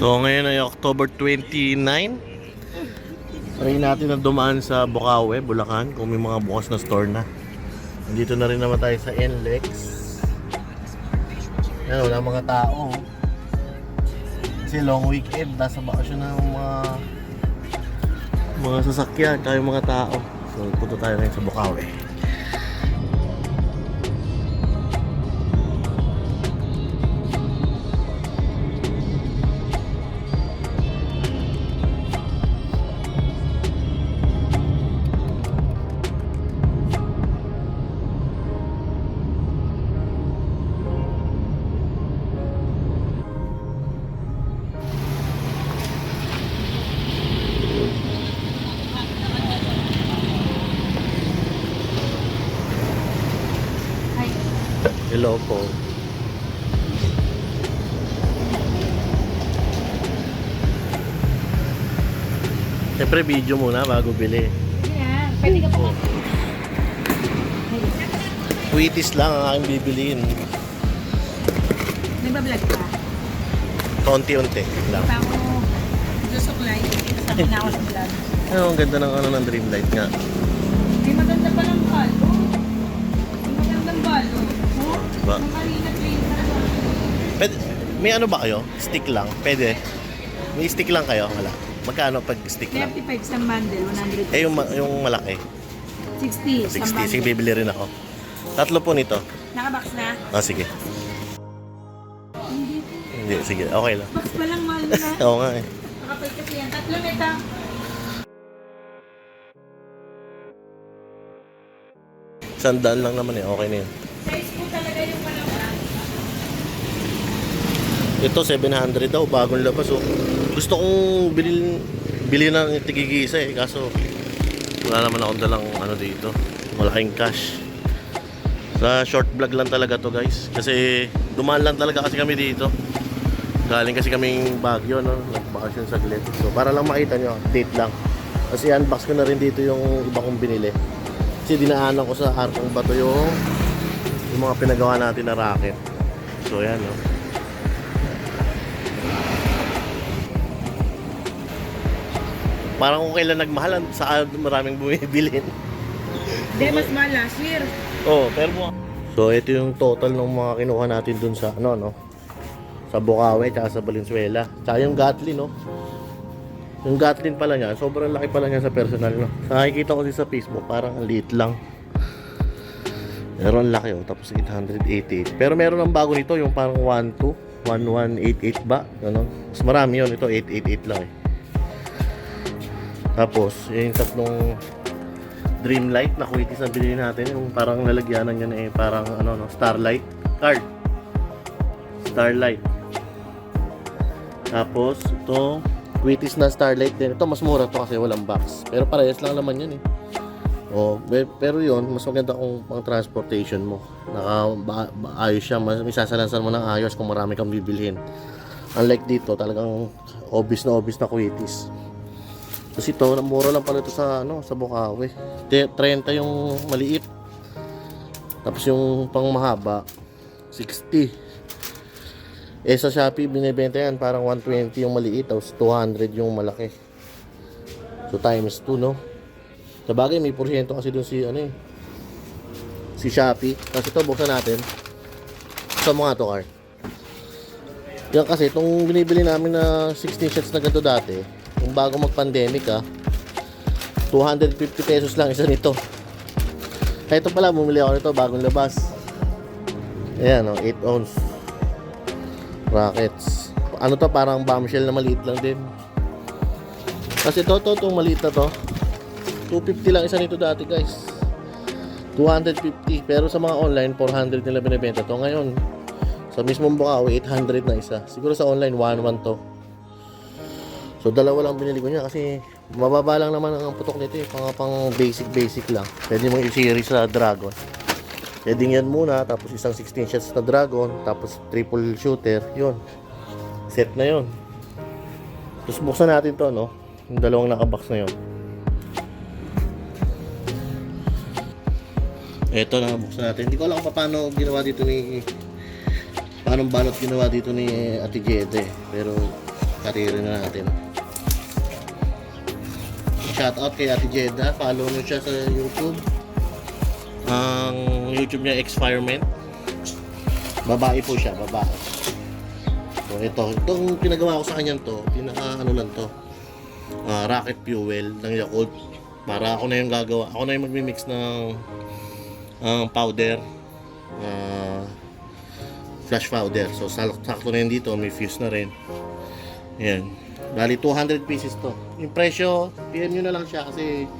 So ngayon ay October 29. Try natin na dumaan sa Bukawe, Bulacan kung may mga bukas na store na. Nandito na rin naman tayo sa NLEX. Yan, wala mga tao. Kasi long weekend, nasa bakasyon na yung mga mga sasakyan, tayo mga tao. So punta tayo ngayon sa Bukawe. Hello po. Siyempre video muna bago bili. Yan. Pwede ka pa. Wheaties lang ang aking bibiliin. Nagbablog ka. Konti-unti lang. Pa ako susuklay. Kasama na ako sa vlog. Ang ganda ng ano ng Dreamlight nga. Oh, Diba? Pwede, may ano ba kayo? Stick lang? Pwede? May stick lang kayo? Wala. Magkano pag stick lang? 35 sa bundle, 100. Eh, yung, ma- yung malaki. 60 sa 60. bundle. Sige, bibili rin ako. Tatlo po nito. Nakabox na? Ah, sige. Hindi. Hindi, sige. Okay lang. Box pa lang mahal na. Oo nga eh. Nakapal kasi yan. Tatlo nito. Sandaan lang naman eh. Okay na yun. Size po talaga yung palawan. Ito, 700 daw. Bagong labas oh. Gusto kong bilhin, bilhin ng tigigisa eh. Kaso, wala naman akong dalang ano dito. Malaking cash. Sa short vlog lang talaga to guys. Kasi dumaan lang talaga kasi kami dito. Galing kasi kaming Baguio, no? Nagbakasyon sa Glen. So, para lang makita nyo, date lang. Kasi unbox ko na rin dito yung iba kong binili. Kasi dinaanan ko sa Arkong Bato yung, yung mga pinagawa natin na racket. So, yan, no? Parang kung kailan nagmahalan, sa maraming bumibili. Hindi, mas mahal last year. Oh, pero mo. So, ito yung total ng mga kinuha natin dun sa, ano, no? Sa Bukawe, tsaka sa Valenzuela. Tsaka yung Gatlin, no? Yung Gatlin pala niya, sobrang laki pala niya sa personal, no? Sa nakikita ko kasi sa Facebook, parang ang liit lang. Pero ang laki, oh. Tapos 888. Pero meron ng bago nito, yung parang 12, 1188 ba? Ano? Mas marami yun. Ito, 888 lang, eh. Tapos, yung tatlong Dreamlight na kuitis na binili natin. Yung parang lalagyanan niya eh parang ano no Starlight card. Starlight. Tapos ito kuitis na Starlight din. Ito mas mura to kasi walang box. Pero parehas lang naman yun eh. Oh pe- pero yun mas maganda kung pang transportation mo. Naka ba- ba- ayos siya. Mas may sasalansan mo ng ayos kung marami kang bibilhin. Unlike dito talagang obvious na obvious na kuitis kasi ito, mura lang pala ito sa, ano, sa Bukawi. Te- 30 yung maliit. Tapos yung pang mahaba, 60. Eh sa Shopee, binibenta yan parang 120 yung maliit, tapos 200 yung malaki. So times 2, no? Sa bagay, may porsyento kasi dun si, ano eh, si Shopee. Kasi ito, buksan natin. Sa mga to, Car. Yan kasi, itong binibili namin na 16 shots na ganito dati, yung bago mag-pandemic ah, 250 pesos lang isa nito. Kaya ito pala, bumili ako nito bagong labas. Ayan oh, 8 ounce rockets. Ano to, parang bombshell na maliit lang din. Kasi to, to, itong maliit na to, 250 lang isa nito dati guys. 250. Pero sa mga online, 400 nila binibenta to. Ngayon, sa mismong Bukawi, 800 na isa. Siguro sa online, 1-1 to. So dalawa lang binili ko niya kasi mababa lang naman ang putok nito eh. Pang, pang basic basic lang. Pwede mong i-series sa Dragon. Pwede yan muna, tapos isang 16 shots na Dragon, tapos triple shooter, yun. Set na yun. Tapos buksan natin to, no? Yung dalawang nakabox na yun. Eto na, buksan natin. Hindi ko alam kung paano ginawa dito ni... Paano balot ginawa dito ni Ate Jede. Pero karera na natin. Shout out kay Ate Jeddah. Follow nyo siya sa YouTube. Ang YouTube niya, X-Fireman. Babae po siya, babae. So ito, itong pinagawa ko sa kanya to, pinaka ano lang to, ah, rocket fuel ng Yakult. Para ako na yung gagawa, ako na yung magmi-mix ng ang powder, ah, flash powder. So sak- sakto na yun dito, may fuse na rin. Ayan. Bali 200 pieces to. Yung presyo, PM nyo na lang siya kasi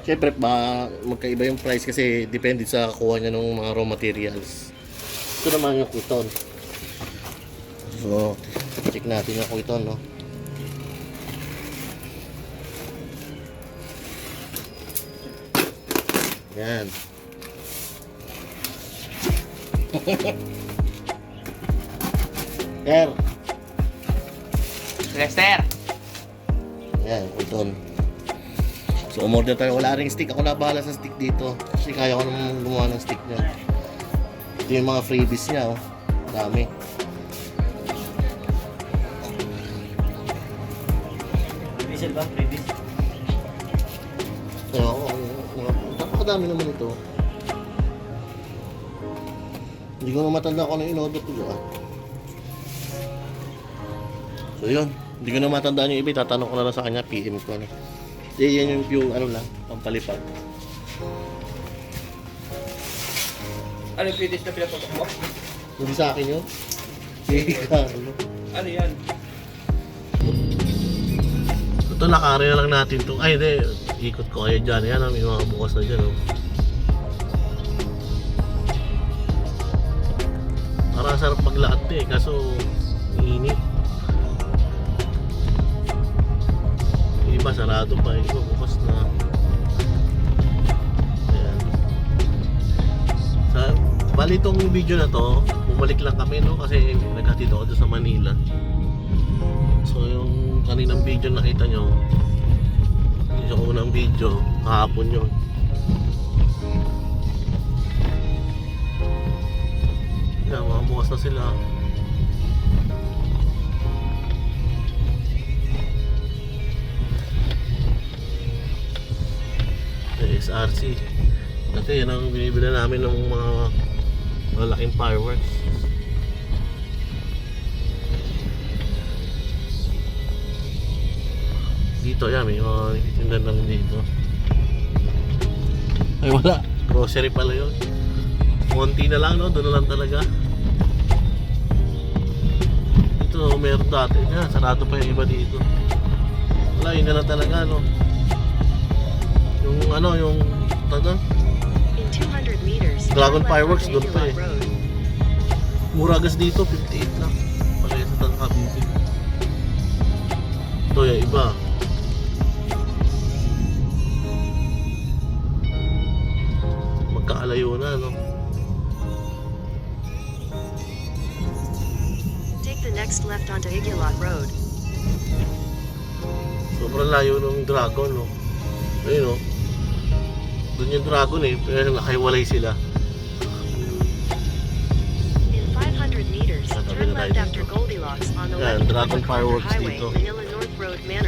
Siyempre, ba, magkaiba yung price kasi depende sa kuha niya ng mga raw materials. Ito naman yung kuton. So, check natin yung kuton, no? Yan. Sir, Lester! yan, kuton. So, umorder tayo. Wala ring stick. Ako na bahala sa stick dito. Kasi kaya ko naman gumawa ng stick niya. Ito yung mga freebies niya, oh. Dami. Diesel ba? Ako, mga, napakadami naman ito. Hindi ko na matanda kung ano yung in-order ko ah. So yun, hindi ko na matandaan yung iba, tatanong ko na lang sa kanya, PM ko na. Hindi, yan yung yung ano lang, pampalipad. Ano yung previous na pinapatok mo? Hindi sa akin yun. Hindi ka, ano. Ano yan? Ito, nakari na lang natin to. Ay, hindi. Ikot ko kayo dyan. Yan, ah, may mga bukas na dyan, oh. Parang sarap maglaat eh, kaso init. Iba sarado pa, iba bukas na. Ayan. Sa, bali itong video na to, bumalik lang kami no, kasi naghatid ako sa Manila. So yung kaninang video nakita nyo, yung unang video, kahapon yun. Yan, mga bukas na sila. SRC. Dati yan ang binibila namin ng mga malaking fireworks. Dito yan, may mga nagtitinda namin dito. Ay wala, grocery pala yun. Konti na lang, no? Doon na lang talaga. Ito, meron dati. Yan, sarado pa yung iba dito. Wala, yun na lang talaga, no? Yung ano, yung... In 200 meters, Dragon fireworks, doon pa eh. Muragas dito, 58 lang. Pagkaya sa Tanka Cavite. Ito yung iba. Magkaalayo na, no? Take the next left onto Igulot Road. Sobrang layo ng dragon, no? Ayun, no? Doon yung dragon eh, pero nakahiwalay sila. In 500 meters, turn left after. Goldilocks on the Yan, Dragon fireworks dito.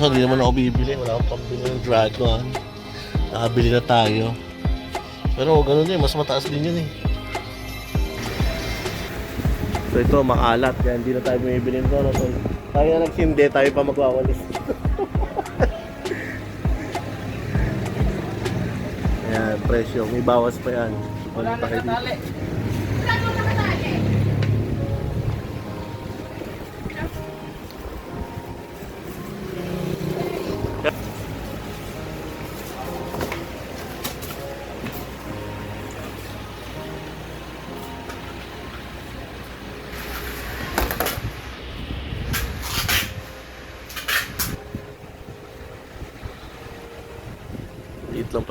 So, hindi naman ako bibili. Wala akong pambili ng dragon. Nakabili na tayo. Pero ganun din, mas mataas din yun eh. So ito, makalat. Kaya hindi na tayo bumibili nito. No? So, tayo na nagsindi, tayo pa magwawalis. presyo. May bawas pa yan. Wala na katali.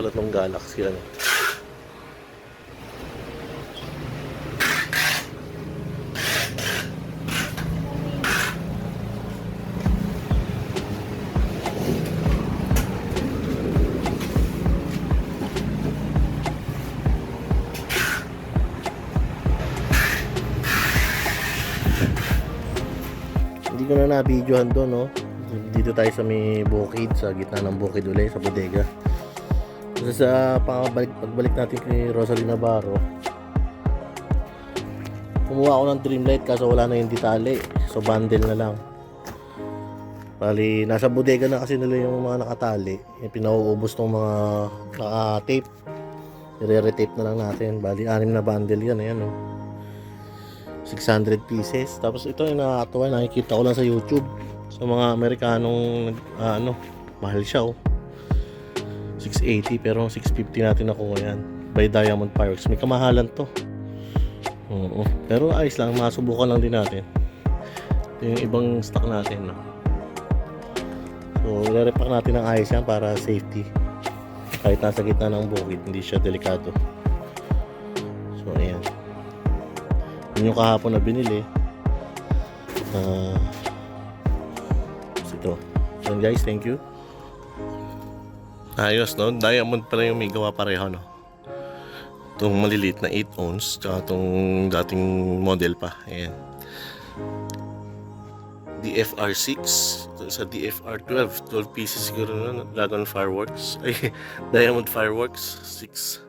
Pala itong Galaxy. Ano. Hindi ko na na-videohan doon, no? Dito tayo sa may bukid, sa gitna ng bukid ulit, sa bodega. Kasi sa pangabalik, pagbalik natin kay Rosalie Navarro, kumuha ako ng Dreamlight kaso wala na yung detali. So bundle na lang. Bali, nasa bodega na kasi nila yung mga nakatali. Yung pinauubos ng mga naka-tape. I-re-tape na lang natin. Bali, anim na bundle yan. Ayan, oh. 600 pieces. Tapos ito yung nakakatawa. Nakikita ko lang sa YouTube. Sa mga Amerikanong, ah, ano, mahal siya, oh. 680 pero 650 natin ako ngayon. By Diamond Fireworks. May kamahalan to. Oo. Pero ayos lang. Masubukan lang din natin. Ito yung ibang stock natin, no. So, i-repack natin ng ayos yan para safety. Kahit nasa gitna ng bukid, hindi siya delikado. So, ayan. Yun yung kahapon na binili. Ah, ito. So, guys, thank you. Ayos, no? Diamond pala yung may gawa pareho, no? Itong maliliit na 8 ounce, tsaka itong dating model pa. Ayan. DFR6 Ito sa DFR12 12 pieces siguro na Dragon Fireworks ay Diamond Fireworks 6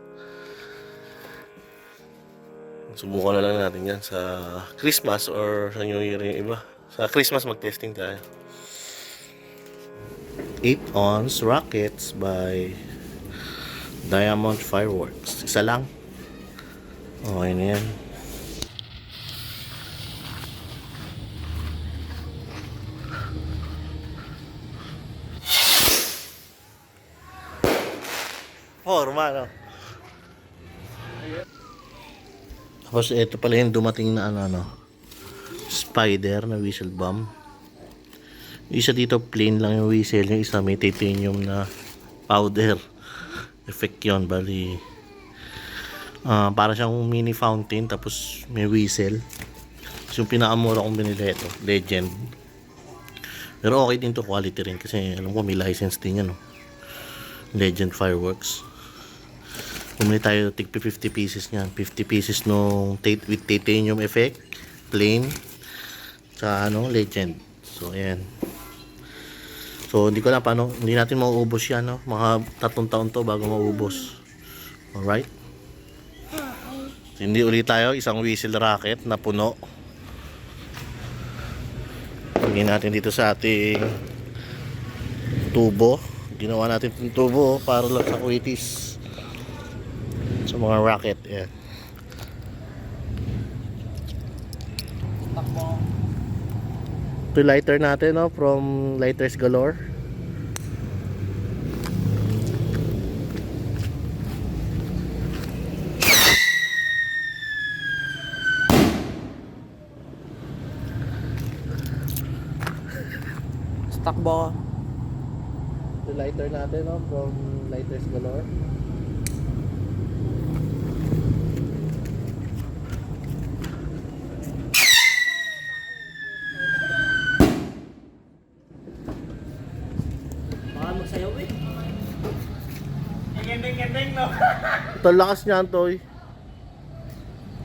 subukan na lang natin yan sa Christmas or sa New Year yung iba sa Christmas mag-testing tayo 8 ounce rockets by Diamond Fireworks isa lang okay na yan Forma, no? Tapos ito pala yung dumating na ano, ano spider na whistle bomb. Isa dito plain lang yung whistle, yung isa may titanium na powder. Effect yun, bali. ah para siyang mini fountain tapos may whistle. Tapos yung pinakamura kong binili ito, Legend. Pero okay din to quality rin kasi alam ko may license din yan. No? Legend Fireworks. Bumili tayo tig 50 pieces niyan. 50 pieces nung tit- with titanium effect, plain, sa ano, legend. So, ayan. So, hindi ko alam paano, hindi natin mauubos yan, no? Mga tatlong taon to bago maubos. Alright? Hindi ulit tayo, isang whistle rocket na puno. Lagyan natin dito sa ating tubo. Ginawa natin itong tubo para lang sa kuitis. Sa mga rocket. Yan. Ito yung lighter natin no, from Lighters Galore. Stuck? Ito yung lighter natin no, from Lighters Galore. Baka magsayaw eh. Gendeng-gendeng no. Ito ang lakas niyan, Toy.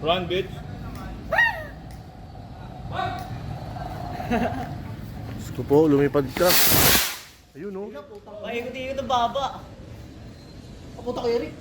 Run, bitch. Gusto po, lumipad ka. Ayun no. Paikot-ikot ang baba. Kaputa ko, Eric.